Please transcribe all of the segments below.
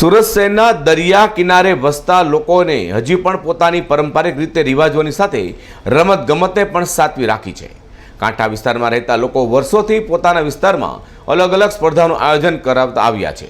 સુરત શહેરના દરિયા કિનારે વસતા લોકોને હજી પણ પોતાની પારંપરિક રીતે રિવાજોની સાથે રમત ગમતે પણ સાચવી રાખી છે. કાંઠા વિસ્તારમાં રહેતા લોકો વર્ષોથી પોતાના વિસ્તારમાં અલગ અલગ સ્પર્ધાનું આયોજન કરાવતા આવ્યા છે.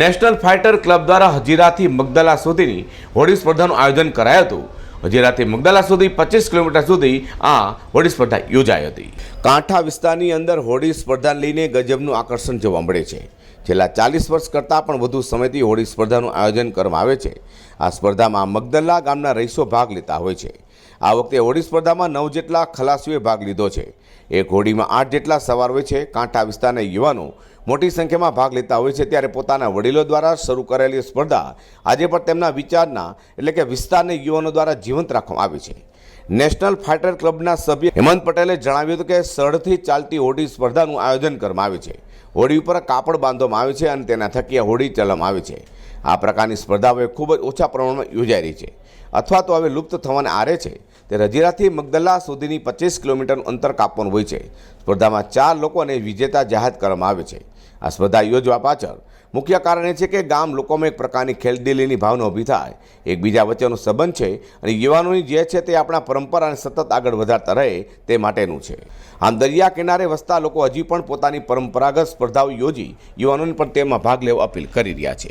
નેશનલ ફાઇટર ક્લબ દ્વારા હજીરાથી મગદલા સુધીની હોળી સ્પર્ધાનું આયોજન કરાયું હતું. હજીરાથી મગદલા સુધી, પચીસ કિલોમીટર સુધી આ હોડી સ્પર્ધા યોજાઈ હતી. કાંઠા વિસ્તારની અંદર હોડી સ્પર્ધાને લઈને ગજબનું આકર્ષણ જોવા મળે છે. છેલ્લા ચાલીસ વર્ષ કરતાં પણ વધુ સમયથી હોડી સ્પર્ધાનું આયોજન કરવામાં આવે છે. આ સ્પર્ધામાં મગદલ્લા ગામના રહીશો ભાગ લેતા હોય છે. આ વખતે હોડી સ્પર્ધામાં નવ જેટલા ખલાસીઓએ ભાગ લીધો છે. એક હોડીમાં આઠ જેટલા સવાર હોય છે. કાંઠા વિસ્તારના યુવાનો મોટી સંખ્યામાં ભાગ લેતા હોય છે, ત્યારે પોતાના વડીલો દ્વારા શરૂ કરેલી સ્પર્ધા આજે પણ તેમના વિચારના, એટલે કે વિસ્તારને યુવાનો દ્વારા જીવંત રાખવામાં આવી છે. નેશનલ ફાઇટર ક્લબના સભ્ય હેમંત પટેલે જણાવ્યું હતું કે સળથી ચાલતી હોડી સ્પર્ધાનું આયોજન કરવામાં આવે છે. હોડી ઉપર કાપડ બાંધવામાં આવે છે અને તેના થકી હોડી ચલાવવામાં આવે છે. આ પ્રકારની સ્પર્ધાઓ ખૂબ જ ઓછા પ્રમાણમાં યોજાઈ રહી છે. અથવા તો હવે લુપ્ત થવાને આરે છે તે રજીરાથી મગદલ્લા સુધીની પચીસ કિલોમીટરનું અંતર કાપવાનું હોય છે. સ્પર્ધામાં ચાર લોકોને વિજેતા જાહેર કરવામાં આવે છે. આ સ્પર્ધા યોજવા પાછળ મુખ્ય કારણ એ છે કે ગામ લોકોમાં એક પ્રકારની ખેલદિલીની ભાવના ઊભી થાય. એકબીજા વચ્ચેનો સંબંધ છે અને યુવાનોની જે છે તે આપણા પરંપરાને સતત આગળ વધારતા રહે તે માટેનું છે. આમ દરિયા કિનારે વસતા લોકો હજી પણ પોતાની પરંપરાગત સ્પર્ધાઓ યોજી યુવાનોને પણ તેમાં ભાગ લેવા અપીલ કરી રહ્યા છે.